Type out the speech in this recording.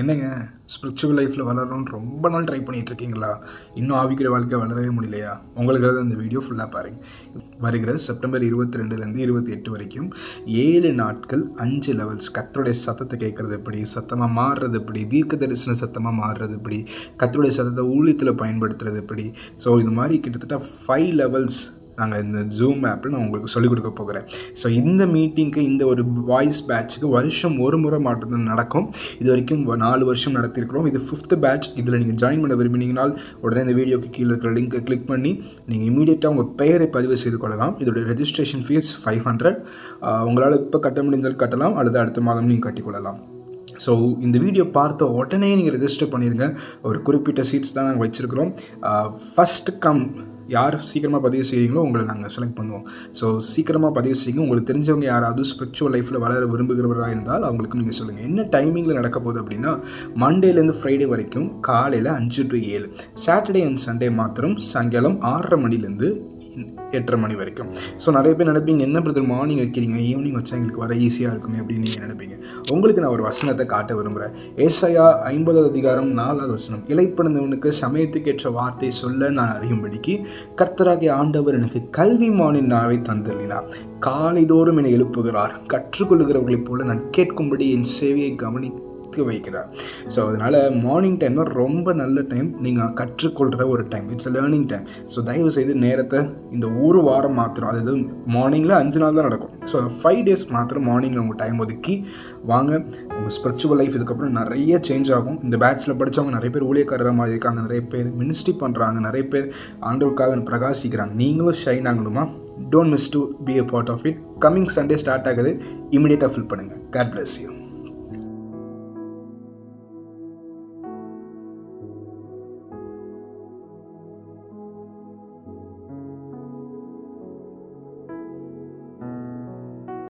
என்னங்க ஸ்பிரிச்சுவல் லைஃப்பில் வளரணும்னு ரொம்ப நாள் ட்ரை பண்ணிகிட்ருக்கீங்களா இன்னும் ஆவிக்கிற வாழ்க்கை வளரவே முடியலையா? உங்களுக்காக இந்த வீடியோ ஃபுல்லாக பாருங்கள் வருகிற செப்டம்பர் இருபத்தி ரெண்டுலேருந்து இருபத்தி எட்டு வரைக்கும். ஏழு நாட்கள் அஞ்சு லெவல்ஸ் கத்தருடைய சத்தத்தை கேட்குறது எப்படி? சத்தமாக மாறுறது எப்படி? தீர்க்க தரிசன சத்தமாக மாறுறது எப்படி? கத்தருடைய சத்தத்தை ஊழியத்தில் பயன்படுத்துறது எப்படி? ஸோ இது மாதிரி கிட்டத்தட்ட ஃபைவ் லெவல்ஸ் நாங்கள் இந்த ஜூம் ஆப்பில் நான் உங்களுக்கு சொல்லிக் கொடுக்க போகிறேன். ஸோ இந்த மீட்டிங்க்கு இந்த ஒரு வாய்ஸ் பேட்சுக்கு வருஷம் ஒரு முறை மாற்றம் நடக்கும். இது வரைக்கும் நாலு வருஷம் நடத்தியிருக்கிறோம் இது ஃபிஃப்த் பேட்ச் இதில் நீங்கள் ஜாயின் பண்ண விரும்பினீங்கனால் உடனே இந்த வீடியோக்கு கீழே இருக்கிற லிங்க்கை கிளிக் பண்ணி நீங்கள் இமீடியட்டாக உங்கள் பெயரை பதிவு செய்து கொள்ளலாம். இதோட ரெஜிஸ்ட்ரேஷன் ஃபீஸ் ஃபைவ் ஹண்ட்ரட் உங்களால் இப்போ கட்ட முடிந்தால் கட்டலாம். அல்லது அடுத்த மாதம் நீங்கள் கட்டிக்கொள்ளலாம் ஸோ இந்த வீடியோ பார்த்த உடனே நீங்கள் ரெஜிஸ்டர் பண்ணிடுங்க ஒரு குறிப்பிட்ட சீட்ஸ் தான் நாங்கள் வச்சுருக்கிறோம். ஃபஸ்ட் கம் யார் சீக்கிரமாக பதிவு செய்கிறீங்களோ உங்களை நாங்கள் செலக்ட் பண்ணுவோம். ஸோ சீக்கிரமாக பதிவு செய்யுங்க. உங்களுக்கு தெரிஞ்சவங்க யாராவது ஸ்பிரிச்சுவல் லைஃப்பில் வளர விரும்புகிறவராக இருந்தால் அவங்களுக்கு நீங்கள் சொல்லுங்கள் என்ன டைமிங்கில் நடக்க போகுது அப்படின்னா மண்டேலேருந்து ஃப்ரைடே வரைக்கும் காலையில் அஞ்சு டு ஏழு. சாட்டர்டே அண்ட் சண்டே மாத்திரம் சாயங்காலம் ஆறரை மணிலேருந்து எட்டரை மணி வரைக்கும். ஸோ நிறைய பேர் நினைப்பீங்க என்ன பிரதர் மார்னிங் வைக்கிறீங்க? ஈவினிங் வச்சா எங்களுக்கு வர ஈஸியாக இருக்குமே? அப்படின்னு நீங்கள் நினைப்பீங்க. உங்களுக்கு நான் ஒரு வசனத்தை காட்ட விரும்புகிறேன் ஏசாயா ஐம்பதாவது அதிகாரம் நாலாவது வசனம் இலைப்பிறந்தவனுக்கு சமயத்துக்கேற்ற வார்த்தை சொல்ல நான் அறியும்படிக்கு கர்த்தராகிய ஆண்டவர் எனக்கு கல்விமானின் நாவை தந்தள்ளினார் காலைதோறும் என்னை எழுப்புகிறார். கற்றுக்கொள்கிறவர்களைப் போல நான் கேட்கும்படி என் சேவையை கவனி கவனித்து வைக்கிறார் ஸோ அதனால் மார்னிங் டைம் தான் ரொம்ப நல்ல டைம் நீங்கள் கற்றுக்கொள்கிற ஒரு time it's learning time so தயவு செய்து நேரத்தை இந்த ஒரு வாரம் மாத்திரம் அதாவது மார்னிங்கில் அஞ்சு நாள் தான் நடக்கும். ஸோ ஃபைவ் டேஸ் மாத்திரம் மார்னிங்கில் உங்கள் டைம் ஒதுக்கி வாங்க. உங்கள் ஸ்பிரிச்சுவல் லைஃப் இதுக்கப்புறம் நிறைய சேஞ்ச் ஆகும். இந்த பேட்சில் படித்தவங்க நிறைய பேர் ஊழியக்காரர் மாதிரி இருக்காங்க. நிறைய பேர் மினிஸ்ட்ரி பண்ணுறாங்க நிறைய பேர் ஆண்டவருக்காக பிரகாசிக்கிறாங்க. நீங்களும் ஷைன் ஆகணுமா? Don't miss to be a part of it coming Sunday start ஆகுது. இமீடியட்டாக ஃபில் பண்ணுங்கள் காட் பிளஸ் யூ